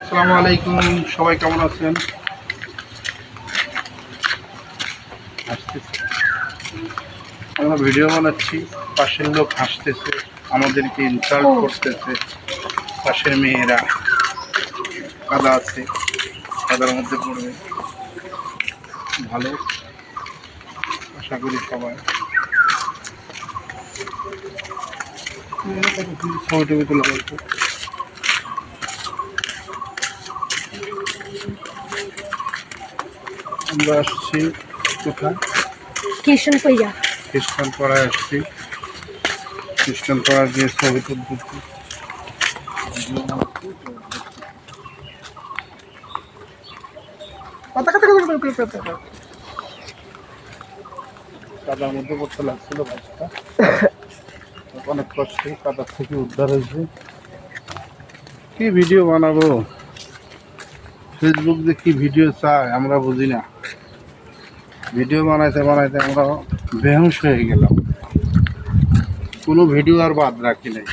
আসসালামু আলাইকুম সবাই কেমন আছেন? আমরা ভিডিও বানাচ্ছি পাশের লোক হাসতেছে আমাদেরকে ইনসাল্ট করতেছে পাশের মেয়েরা কাদা আছে কাদার মধ্যে পড়বে। ভালো আশা করি সবাই। ছবি টবি তোলা গল্প আমরা আসছি কোথায়? কৃষ্ণ পূজা খ্রিস্টান পাড়ায় আসছি খ্রিস্টান পাড়ার যে ছবি তুলতেছি কাদার মধ্যে পড়তে লাগছিল বাসটা অনেক কষ্টে কাদার থেকে উদ্ধার হয়েছে। কি ভিডিও বানাবো? ফেসবুক দিয়ে কি ভিডিও চায়, আমরা বুঝি না। ভিডিও বানাইতে বানাইতে আমরা বেহুশ হয়ে গেলাম। কোনো ভিডিও আর বাদ রাখি নাই।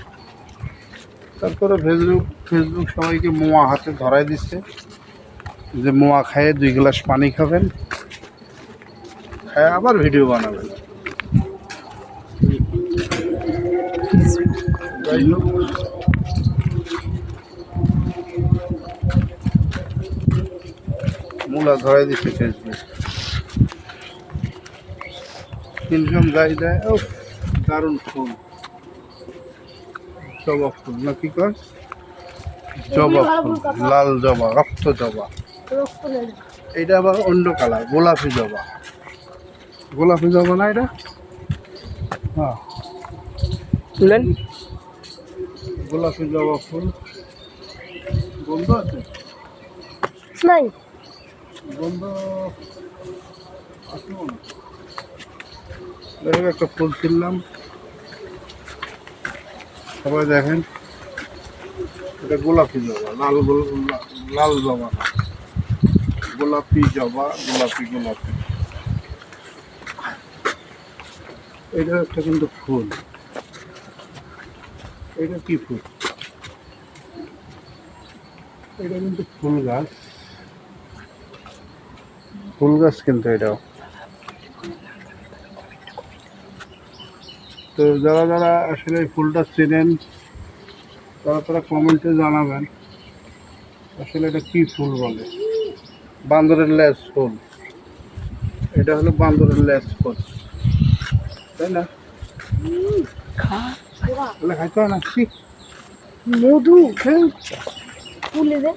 তারপরে ফেসবুক ফেসবুক সবাইকে মোয়া হাতে ধরাই দিচ্ছে। যে মোয়া খাইয়ে দুই গ্লাস পানি খাবেন খায় আবার ভিডিও বানাবেন। যাই হোক। মূলা ধরাই দিচ্ছে ফেসবুক। ইনকাম গাই দেয় ও দারুণ ফুল। জবা ফুল না কি কর জবা ফুল লাল জবা রক্ত জবা। এটা আবার অন্য কালার গোলাপি জবা। গোলাপি জবা না এটা? হ্যাঁ। তুলেন। গোলাপি জবা ফুল। গন্ধ আছে? নাই। গন্ধ দেখেন একটা ফুল কিনলাম। সবাই দেখেন, এটা গোলাপি জবা, লাল লাল জবা না। গোলাপি জবা, গোলাপি গোলাপি। এটা একটা কিন্তু ফুল। এটা কি ফুল? এটা কিন্তু ফুল গাছ। ফুল গাছ কিন্তু এটাও। তো যারা যারা আসলে ফুলটা চেনেন তারা তারা কমেন্টে জানাবেন আসলে এটা কি ফুল বলে। বান্দরের লেজ ফুল। এটা হলো বান্দরের লেজ ফুল। তাই না? খাইতে না? কি মধু। ফুলে দে